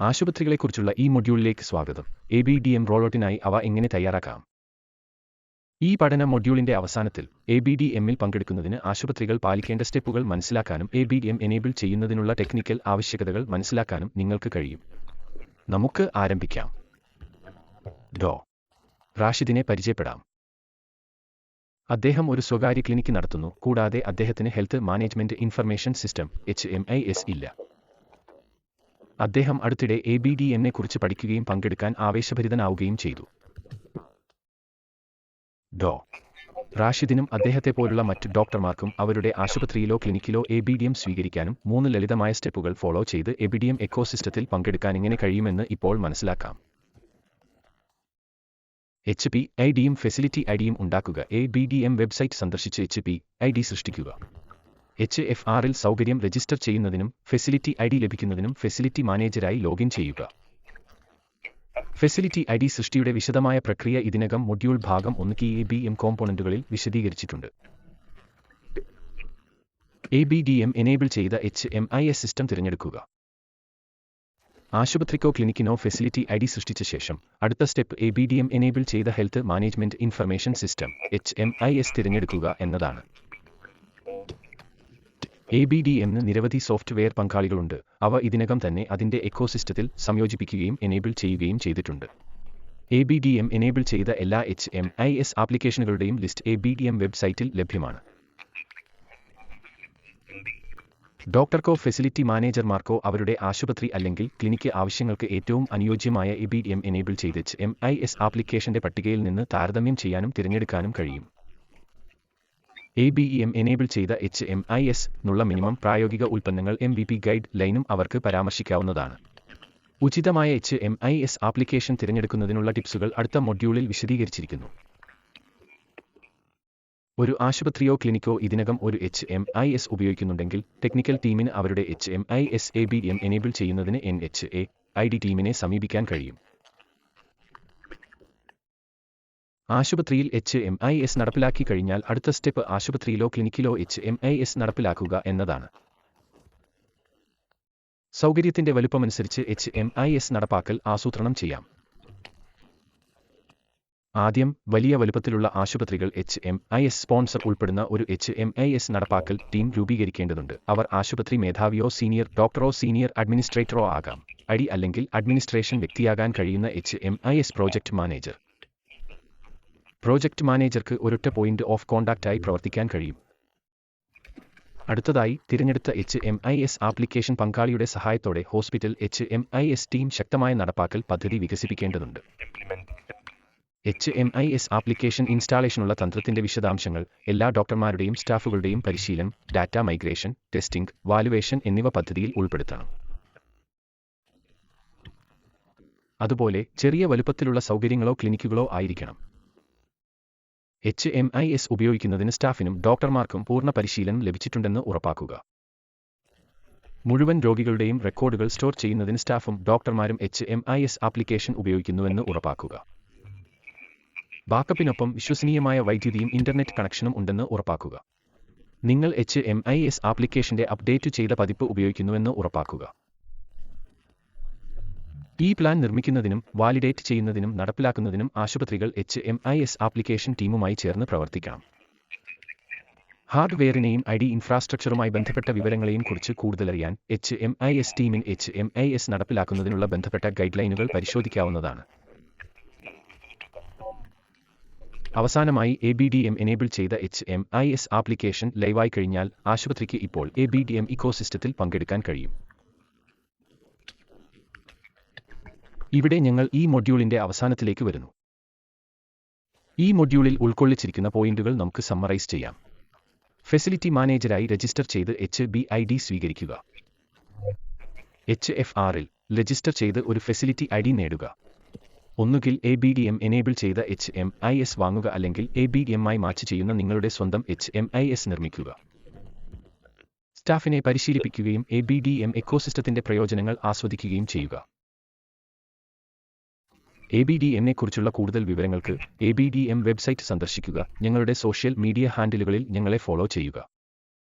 ആശുപത്രികളെക്കുറിച്ചുള്ള ഈ മൊഡ്യൂളിലേക്ക് സ്വാഗതം. എ ബി ഡി എം റോളോട്ടിനായി അവ എങ്ങനെ തയ്യാറാക്കാം? ഈ പഠന മൊഡ്യൂളിന്റെ അവസാനത്തിൽ എ ബി ഡി എമ്മിൽ പങ്കെടുക്കുന്നതിന് ആശുപത്രികൾ പാലിക്കേണ്ട സ്റ്റെപ്പുകൾ മനസ്സിലാക്കാനും A B D M enable ചെയ്യുന്നതിനുള്ള ടെക്നിക്കൽ ആവശ്യകതകൾ മനസ്സിലാക്കാനും നിങ്ങൾക്ക് കഴിയും. നമുക്ക് ആരംഭിക്കാം. ഡോ. റാഷിദിനെ പരിചയപ്പെടാം. അദ്ദേഹം ഒരു സ്വകാര്യ ക്ലിനിക്ക് നടത്തുന്നു കൂടാതെ അദ്ദേഹത്തിന് health management information system H M I S ഇല്ല. അദ്ദേഹം അടുത്തിടെ എ ബി ഡി എന്നെ കുറിച്ച് പഠിക്കുകയും പങ്കെടുക്കാൻ ആവേശഭരിതനാവുകയും ചെയ്തു. ഡോ. റാഷിദിനും അദ്ദേഹത്തെ പോലുള്ള മറ്റ് ഡോക്ടർമാർക്കും അവരുടെ ആശുപത്രിയിലോ ക്ലിനിക്കിലോ എ ബി ഡി എം സ്വീകരിക്കാനും മൂന്ന് ലളിതമായ സ്റ്റെപ്പുകൾ ഫോളോ ചെയ്ത് എ ബി ഡി എം എക്കോസിസ്റ്റത്തിൽ പങ്കെടുക്കാൻ എങ്ങനെ കഴിയുമെന്ന് ഇപ്പോൾ മനസ്സിലാക്കാം. എച്ച് പി ഐ ഡിയും ഫെസിലിറ്റി ഐ ഡിയും ഉണ്ടാക്കുക. A B D M website സന്ദർശിച്ച് എച്ച് പി ഐ ഡി സൃഷ്ടിക്കുക. എച്ച് എഫ് ആറിൽ സൗകര്യം രജിസ്റ്റർ ചെയ്യുന്നതിനും ഫെസിലിറ്റി ഐ ഡി ലഭിക്കുന്നതിനും ഫെസിലിറ്റി മാനേജരായി ലോഗിൻ ചെയ്യുക. ഫെസിലിറ്റി ഐ ഡി സൃഷ്ടിയുടെ വിശദമായ പ്രക്രിയ ഇതിനകം മൊഡ്യൂൾ ഭാഗം ഒന്ന് കി എ ബി എം കോമ്പോണന്റുകളിൽ വിശദീകരിച്ചിട്ടുണ്ട്. A B D M enable ചെയ്ത H M I S system തിരഞ്ഞെടുക്കുക. ആശുപത്രിക്കോ ക്ലിനിക്കിനോ ഫെസിലിറ്റി ഐ ഡി സൃഷ്ടിച്ച ശേഷം അടുത്ത step A B D M enable ചെയ്ത health management information system H M I S തിരഞ്ഞെടുക്കുക എന്നതാണ്. എ ബി ഡി എന്ന് നിരവധി സോഫ്റ്റ്വെയർ പങ്കാളികളുണ്ട്. അവ ഇതിനകം തന്നെ അതിന്റെ എക്കോസിസ്റ്റത്തിൽ സംയോജിപ്പിക്കുകയും എനേബിൾ ചെയ്യുകയും ചെയ്തിട്ടുണ്ട്. A B D M enable ചെയ്ത എല്ലാ H M I S ആപ്ലിക്കേഷനുകളുടെയും list A B D M വെബ്സൈറ്റിൽ ലഭ്യമാണ്. ഡോക്ടർക്കോ ഫെസിലിറ്റി മാനേജർമാർക്കോ അവരുടെ ആശുപത്രി അല്ലെങ്കിൽ ക്ലിനിക്ക് ആവശ്യങ്ങൾക്ക് ഏറ്റവും അനുയോജ്യമായ A B D M enable ചെയ്ത് എച്ച് എം ഐ എസ് ആപ്ലിക്കേഷന്റെ പട്ടികയിൽ നിന്ന് താരതമ്യം ചെയ്യാനും തിരഞ്ഞെടുക്കാനും കഴിയും. A B E M enable ചെയ്ത എച്ച് എം ഐ എസ് എന്നുള്ള മിനിമം പ്രായോഗിക ഉൽപ്പന്നങ്ങൾ എം ബി പി ഗൈഡ് ലൈനും അവർക്ക് പരാമർശിക്കാവുന്നതാണ്. ഉചിതമായ H M I S application തിരഞ്ഞെടുക്കുന്നതിനുള്ള ടിപ്സുകൾ അടുത്ത മൊഡ്യൂളിൽ വിശദീകരിച്ചിരിക്കുന്നു. ഒരു ആശുപത്രിയോ ക്ലിനിക്കോ ഇതിനകം ഒരു എച്ച് എം ഐ എസ് ഉപയോഗിക്കുന്നുണ്ടെങ്കിൽ ടെക്നിക്കൽ ടീമിന് അവരുടെ H M I S A B M enable ചെയ്യുന്നതിന് N H A I D ടീമിനെ സമീപിക്കാൻ കഴിയും. ആശുപത്രിയിൽ എച്ച് എം ഐ എസ് നടപ്പിലാക്കി കഴിഞ്ഞാൽ അടുത്ത സ്റ്റെപ്പ് ആശുപത്രിയിലോ ക്ലിനിക്കിലോ എച്ച് എം ഐ എസ് നടപ്പിലാക്കുക എന്നതാണ്. സൗകര്യത്തിന്റെ വലുപ്പമനുസരിച്ച് എച്ച് എം ഐ എസ് നടപ്പാക്കൽ ആസൂത്രണം ചെയ്യാം. ആദ്യം വലിയ വലുപ്പത്തിലുള്ള ആശുപത്രികൾ H M I S sponsor ഉൾപ്പെടുന്ന ഒരു എച്ച് എം ഐ എസ് നടപ്പാക്കൽ ടീം രൂപീകരിക്കേണ്ടതുണ്ട്. അവർ ആശുപത്രി മേധാവിയോ സീനിയർ ഡോക്ടറോ സീനിയർ അഡ്മിനിസ്ട്രേറ്ററോ ആകാം. അടി അല്ലെങ്കിൽ അഡ്മിനിസ്ട്രേഷൻ വ്യക്തിയാകാൻ കഴിയുന്ന H M I S project manager. Project മാനേജർക്ക് ഒരൊറ്റ പോയിന്റ് ഓഫ് കോണ്ടാക്റ്റായി പ്രവർത്തിക്കാൻ കഴിയും. അടുത്തതായി തിരഞ്ഞെടുത്ത H M I S application പങ്കാളിയുടെ സഹായത്തോടെ hospital H M I S team ശക്തമായ നടപ്പാക്കൽ പദ്ധതി വികസിപ്പിക്കേണ്ടതുണ്ട്. H M I S application ഇൻസ്റ്റാളേഷനുള്ള തന്ത്രത്തിന്റെ വിശദാംശങ്ങൾ എല്ലാ ഡോക്ടർമാരുടെയും സ്റ്റാഫുകളുടെയും പരിശീലനം ഡാറ്റ മൈഗ്രേഷൻ ടെസ്റ്റിംഗ് വാലുവേഷൻ എന്നിവ പദ്ധതിയിൽ ഉൾപ്പെടുത്തണം. അതുപോലെ ചെറിയ വലുപ്പത്തിലുള്ള സൗകര്യങ്ങളോ ക്ലിനിക്കുകളോ ആയിരിക്കണം. എച്ച് എം ഐ എസ് ഉപയോഗിക്കുന്നതിന് സ്റ്റാഫിനും ഡോക്ടർമാർക്കും പൂർണ പരിശീലനം ലഭിച്ചിട്ടുണ്ടെന്ന് ഉറപ്പാക്കുക. മുഴുവൻ രോഗികളുടെയും റെക്കോർഡുകൾ സ്റ്റോർ ചെയ്യുന്നതിന് സ്റ്റാഫും ഡോക്ടർമാരും H M I S application ഉപയോഗിക്കുന്നുവെന്ന് ഉറപ്പാക്കുക. ബാക്കപ്പിനൊപ്പം വിശ്വസനീയമായ വൈദ്യുതിയും ഇന്റർനെറ്റ് കണക്ഷനും ഉണ്ടെന്ന് ഉറപ്പാക്കുക. നിങ്ങൾ എച്ച് എം ഐ എസ് ആപ്ലിക്കേഷന്റെ അപ്ഡേറ്റ് ചെയ്ത പതിപ്പ് ഉപയോഗിക്കുന്നുവെന്ന് ഉറപ്പാക്കുക. ഈ പ്ലാൻ നിർമ്മിക്കുന്നതിനും വാലിഡേറ്റ് ചെയ്യുന്നതിനും നടപ്പിലാക്കുന്നതിനും ആശുപത്രികൾ H M I S application ടീമുമായി ചേർന്ന് പ്രവർത്തിക്കാം. ഹാർഡ്വെയറിനെയും ഐ ഡി ഇൻഫ്രാസ്ട്രക്ചറുമായി ബന്ധപ്പെട്ട വിവരങ്ങളെയും കുറിച്ച് കൂടുതലറിയാൻ എച്ച് എം ഐ എസ് ടീമിൻ എച്ച് എം ഐ എസ് നടപ്പിലാക്കുന്നതിനുള്ള ബന്ധപ്പെട്ട ഗൈഡ്ലൈനുകൾ പരിശോധിക്കാവുന്നതാണ്. അവസാനമായി A B D M enable ചെയ്ത H M I S application ലൈവായി കഴിഞ്ഞാൽ ആശുപത്രിക്ക് ഇപ്പോൾ എ ബി ഡി എം ഇക്കോസിസ്റ്റത്തിൽ പങ്കെടുക്കാൻ കഴിയും. ഇവിടെ ഞങ്ങൾ ഈ മൊഡ്യൂളിന്റെ അവസാനത്തിലേക്ക് വരുന്നു. ഈ മൊഡ്യൂളിൽ ഉൾക്കൊള്ളിച്ചിരിക്കുന്ന പോയിന്റുകൾ നമുക്ക് സമ്മറൈസ് ചെയ്യാം. ഫെസിലിറ്റി മാനേജരായി രജിസ്റ്റർ ചെയ്ത് എച്ച് ബി ഐ ഡി സ്വീകരിക്കുക. എച്ച് എഫ് ആറിൽ രജിസ്റ്റർ ചെയ്ത് ഒരു ഫെസിലിറ്റി ഐ ഡി നേടുക. ഒന്നുകിൽ A B D M enable ചെയ്ത എച്ച് എം ഐ എസ് വാങ്ങുക അല്ലെങ്കിൽ എ ബി ഡി എം ആയി മാച്ച് ചെയ്യുന്ന നിങ്ങളുടെ സ്വന്തം എച്ച് എം ഐ എസ് നിർമ്മിക്കുക. സ്റ്റാഫിനെ പരിശീലിപ്പിക്കുകയും എ ബി ഡി എം എക്കോസിസ്റ്റത്തിന്റെ പ്രയോജനങ്ങൾ ആസ്വദിക്കുകയും ചെയ്യുക. എ ബി ഡി എമ്മിനെക്കുറിച്ചുള്ള കൂടുതൽ വിവരങ്ങൾക്ക് A B D M website സന്ദർശിക്കുക. ഞങ്ങളുടെ സോഷ്യൽ മീഡിയ ഹാൻഡിലുകളിൽ ഞങ്ങളെ ഫോളോ ചെയ്യുക.